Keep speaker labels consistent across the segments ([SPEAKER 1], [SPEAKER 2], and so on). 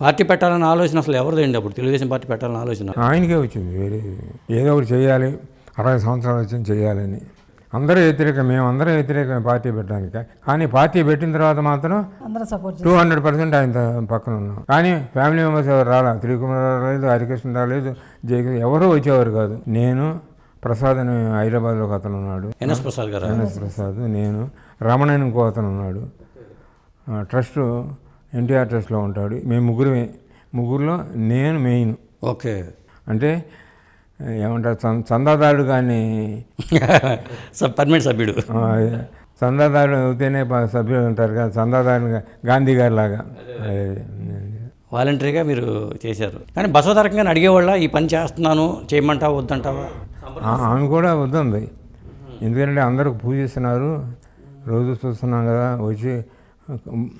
[SPEAKER 1] Party పెట్టాలన్న ఆలోచన అసలు ఎవరిదండి అప్పుడు? తెలుగుదేశం పార్టీ పెట్టాలన్న ఆలోచన.
[SPEAKER 2] ఆయనకే వచ్చింది. వేరే ఏదో ఒకటి చేయాలి అరవై సంవత్సరాలు వచ్చింది చేయాలని. అందరూ వ్యతిరేకం మేము అందరం వ్యతిరేకం పార్టీ పెట్టడానికి. కానీ పార్టీ పెట్టిన తర్వాత మాత్రం
[SPEAKER 3] అందరూ సపోర్ట్
[SPEAKER 2] టూ హండ్రెడ్ పర్సెంట్ ఆయన పక్కన ఉన్నాం. కానీ ఫ్యామిలీ మెంబర్స్ ఎవరు రాలా? త్రికుమార్ రాలేదు హరికృష్ణ రాలేదు జయకృష్ణ ఎవరూ వచ్చేవారు కాదు. నేను ప్రసాద్ అని హైదరాబాద్లో ఒక అతను ఉన్నాడు.
[SPEAKER 1] ఎన్ఎస్ ప్రసాద్ గారు?
[SPEAKER 2] ఎన్ఎస్ ప్రసాద్ నేను రమణ అని ఇంకో అతను ఉన్నాడు. ట్రస్ట్ ఎన్టీఆర్ ట్రస్ట్లో ఉంటాడు. మేము ముగ్గురమే. ముగ్గురులో నేను మెయిన్.
[SPEAKER 1] ఓకే.
[SPEAKER 2] అంటే ఏమంటారు చందాదారుడు కానీ
[SPEAKER 1] సబ్ పర్మనెంట్ సభ్యుడు.
[SPEAKER 2] చందాదారుడు అవుతేనే సభ్యులు ఉంటారు కదా చందాదారుడు గాంధీ గారి లాగా
[SPEAKER 1] వాలంటరీగా మీరు చేశారు. కానీ బసవతారకంగా అడిగేవాళ్ళ ఈ పని చేస్తున్నాను చేయమంటావా వద్దంటావా?
[SPEAKER 2] ఆమె కూడా వద్దంది. ఎందుకంటే అందరూ పూజిస్తున్నారు. రోజు చూస్తున్నాం కదా వచ్చి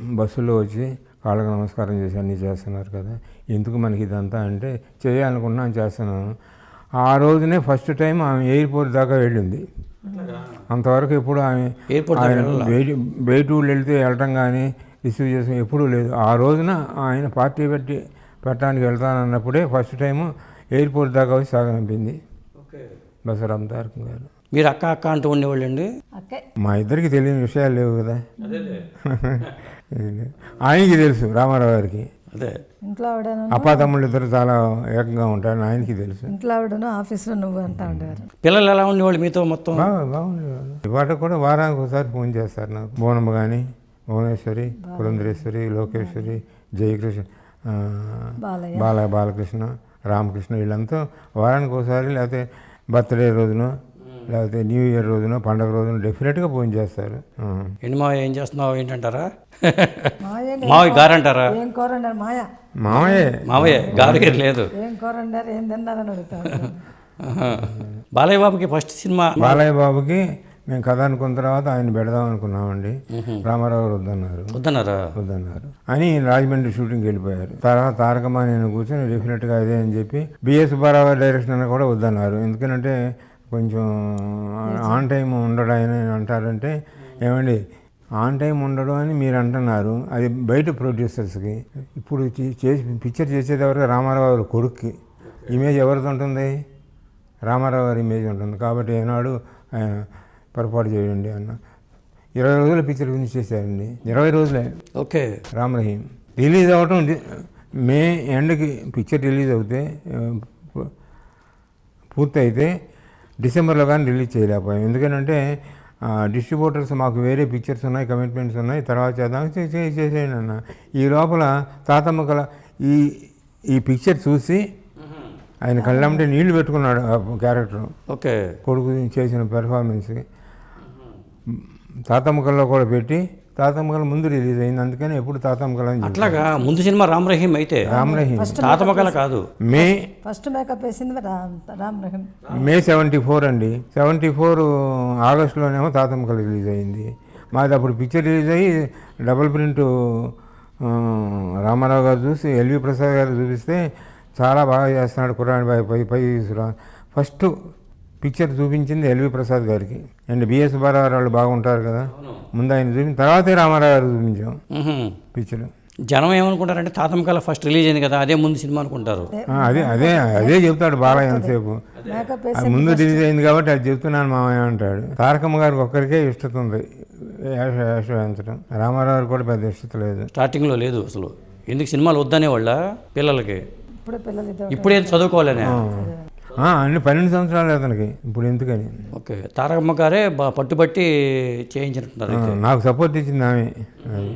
[SPEAKER 2] బస్సులో వచ్చి కాళ్ళకు నమస్కారం చేసి అన్నీ చేస్తున్నారు కదా. ఎందుకు మనకి ఇదంతా అంటే చేయాలనుకున్నాను చేస్తున్నాను. ఆ రోజునే ఫస్ట్ టైం ఆమె ఎయిర్పోర్ట్ దాకా వెళ్ళింది. అంతవరకు ఎప్పుడు ఆమె
[SPEAKER 1] ఎయిర్పోర్ట్
[SPEAKER 2] ఆయన బయట ఊళ్ళు వెళ్తే వెళ్ళటం కానీ రిసీవ్ చేసిన ఎప్పుడూ లేదు. ఆ రోజున ఆయన పార్టీ పెట్టి పెట్టడానికి వెళ్తానన్నప్పుడే ఫస్ట్ టైము ఎయిర్పోర్ట్ దాకా వచ్చి సాగనిపింది. బసరాం తారకం గారు.
[SPEAKER 1] మీరు అక్క అక్క అంటూ ఉండేవాళ్ళండి?
[SPEAKER 2] మా ఇద్దరికి తెలియని విషయాలు లేవు కదా. ఆయనకి తెలుసు రామారావు గారికి.
[SPEAKER 1] అదే.
[SPEAKER 3] ఇంట్లో ఆవిడను
[SPEAKER 2] అప్పా తమ్ముళ్ళు ఇద్దరు చాలా ఏకంగా ఉంటారని ఆయనకి తెలుసు.
[SPEAKER 3] ఇంట్లో ఆవిడను? ఆఫీస్లో నువ్వు అంటా ఉండేవారు.
[SPEAKER 1] పిల్లలు ఎలా ఉండేవాళ్ళు మీతో మొత్తం?
[SPEAKER 2] బాగా బాగుండేవాళ్ళు. ఇవాళ కూడా వారానికి ఒకసారి ఫోన్ చేస్తారు నాకు. బోనమ్మ కానీ భువనేశ్వరి పురంధరేశ్వరి లోకేశ్వరి జయకృష్ణ
[SPEAKER 3] బాలయ్య.
[SPEAKER 2] బాల బాలకృష్ణ రామకృష్ణ వీళ్ళంతా వారానికి ఒకసారి లేకపోతే బర్త్డే రోజున లేకపోతే న్యూ ఇయర్ రోజున పండగ రోజున డెఫినెట్గా ఫోన్ చేస్తారు. ఆ.
[SPEAKER 1] ఏంటి మా ఏం చేస్తున్నావు ఏంటంటారా?
[SPEAKER 3] మాయ
[SPEAKER 1] మావి గారు అంటారా
[SPEAKER 3] ఏం కూర వండారు మాయ
[SPEAKER 2] మామయ్యే
[SPEAKER 1] మావయ్య. గారు లేదు.
[SPEAKER 3] ఏం ఏం తిన్నారని.
[SPEAKER 1] బాలయ్య బాబుకి ఫస్ట్ సినిమా
[SPEAKER 2] బాలయ్య బాబుకి మేము కథ అనుకున్న తర్వాత ఆయన పెడదాం అనుకున్నామండి. రామారావు గారు వద్దన్నారు.
[SPEAKER 1] వద్దన్నారా?
[SPEAKER 2] వద్దన్నారు. అని రాజమండ్రి షూటింగ్కి వెళ్ళిపోయారు. తర్వాత తారకమ్మ నేను కూర్చొని డెఫినెట్గా అదే అని చెప్పి బిఎస్ సుబ్బారావు గారి డైరెక్షన్ అన్న కూడా వద్దన్నారు. ఎందుకంటే కొంచెం ఆన్ టైం ఉండడు ఆయన అంటారంటే ఏమండి ఆన్ టైం ఉండడు అని మీరు అంటున్నారు అది బయట ప్రొడ్యూసర్స్కి. ఇప్పుడు చే- చేసి పిక్చర్ చేసేది ఎవరు? రామారావు గారి కొడుక్కి. ఇమేజ్ ఎవరిది ఉంటుంది? రామారావు గారి ఇమేజ్ ఉంటుంది. కాబట్టి ఏనాడు ఆయన పొరపాటు చేయండి అన్న. ఇరవై రోజుల పిక్చర్ ఫినిష్ చేశారండి. ఇరవై రోజులే.
[SPEAKER 1] ఓకే.
[SPEAKER 2] రామ్ రహీం. రిలీజ్ అవ్వటం మే ఎండ్కి పిక్చర్ రిలీజ్ అవుతే పూర్తయితే డిసెంబర్లో కానీ రిలీజ్ చేయలేకపోయాం. ఎందుకంటే డిస్ట్రిబ్యూటర్స్ మాకు వేరే పిక్చర్స్ ఉన్నాయి కమిట్మెంట్స్ ఉన్నాయి తర్వాత చేద్దాం చేసేయండి అన్న. ఈ లోపల తాతమ్మ కల ఈ ఈ పిక్చర్ చూసి ఆయన కళ్ళంటే నీళ్ళు పెట్టుకున్నాడు ఆ క్యారెక్టర్.
[SPEAKER 1] ఓకే.
[SPEAKER 2] కొడుకు చేసిన పెర్ఫార్మెన్స్కి తాతమ్మకల్లో కూడా పెట్టి తాతమ్మకల ముందు రిలీజ్ అయింది. అందుకని ఎప్పుడు చెప్పి
[SPEAKER 1] అట్లాగా ముందు సినిమా రామ్ రహీం అయితే.
[SPEAKER 2] రామ్ రహీం
[SPEAKER 1] తాతమకల కాదు.
[SPEAKER 2] మే
[SPEAKER 3] ఫస్ట్ మేకప్ వేసింది Ram Rahim
[SPEAKER 2] May seventy four అండి. సెవెంటీ ఫోర్ ఆగస్టులోనేమో తాతమ్మకల రిలీజ్ అయింది. మాది అప్పుడు పిక్చర్ రిలీజ్ అయ్యి డబుల్ ప్రింట్ రామారావు గారు చూసి ఎల్వి ప్రసాద్ గారు చూపిస్తే చాలా బాగా చేస్తున్నాడు కురాన్ బాయ్. పై పై ఫస్ట్ పిక్చర్ చూపించింది ఎల్వి ప్రసాద్ గారికి. అండ్ బిఎస్ సుబ్బారావు వాళ్ళు బాగుంటారు కదా. ముందు ఆయన చూపించిన తర్వాతే రామారావు గారు చూపించాం. పిక్చర్.
[SPEAKER 1] జనం ఏమనుకుంటారంటే తాతమకల ఫస్ట్ రిలీజ్ అయింది కదా అదే ముందు సినిమా అనుకుంటారు.
[SPEAKER 2] అదే. అదే అదే చెప్తాడు బాలయ్య ఎంతసేపు. ముందు రిలీజ్ అయింది కాబట్టి అది చెప్తున్నాను మామయ్య అంటాడు. తారకమ్మ గారికి ఒక్కరికే ఇష్టత ఉంది. యాష వేయించడం. రామారావు కూడా పెద్ద ఇష్టత లేదు.
[SPEAKER 1] స్టార్టింగ్లో లేదు అసలు. ఎందుకు సినిమాలు వద్దనే వాళ్ళ పిల్లలకి?
[SPEAKER 3] ఇప్పుడు పిల్లలు
[SPEAKER 1] ఇప్పుడే చదువుకోవాలనే.
[SPEAKER 2] అన్ని పన్నెండు సంవత్సరాలు అతనికి. ఇప్పుడు ఎందుకని?
[SPEAKER 1] ఓకే. తారకమ్మ గారే పట్టుబట్టి చేయించినట్టున్నారు
[SPEAKER 2] నాకు సపోర్ట్ ఇచ్చింది ఆమె. అది.